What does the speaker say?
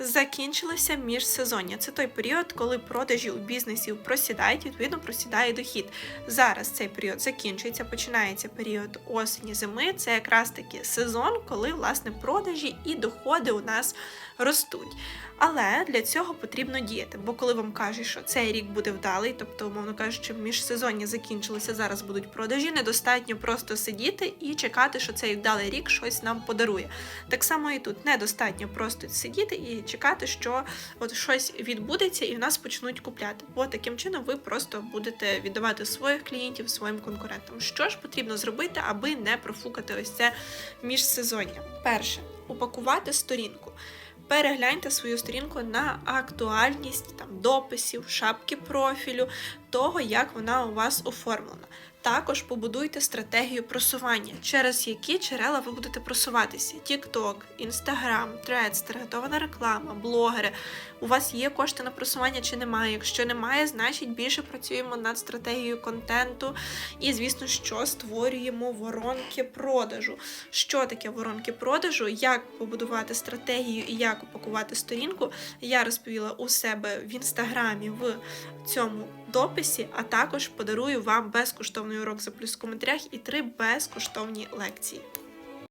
Закінчилося міжсезоння. Це той період, коли продажі у бізнесів просідають, відповідно просідає дохід. Зараз цей період закінчується, починається період осені зими. Це якраз таки сезон, коли власне продажі і доходи у нас ростуть. Але для цього потрібно діяти. Бо коли вам кажуть, що цей рік буде вдалий, тобто, умовно кажучи, міжсезоння закінчилося, зараз будуть продажі, недостатньо просто сидіти і чекати, що цей вдалий рік щось нам подарує. Так само і тут недостатньо просто сидіти і чекати, що от щось відбудеться і в нас почнуть купляти. Бо таким чином ви просто будете віддавати своїх клієнтів своїм конкурентам. Що ж потрібно зробити, аби не профукати ось це міжсезоння? Перше упакувати сторінку. Перегляньте свою сторінку на актуальність там дописів, шапки профілю, того, як вона у вас оформлена. Також побудуйте стратегію просування, через які джерела ви будете просуватися: TikTok, Instagram, Threads, таргетована реклама, блогери. У вас є кошти на просування чи немає? Якщо немає, значить більше працюємо над стратегією контенту. І, звісно, що створюємо воронки продажу. Що таке воронки продажу? Як побудувати стратегію і як упакувати сторінку? Я розповіла у себе в інстаграмі в цьому дописі, а також подарую вам безкоштовний урок за плюс в коментарях і три безкоштовні лекції.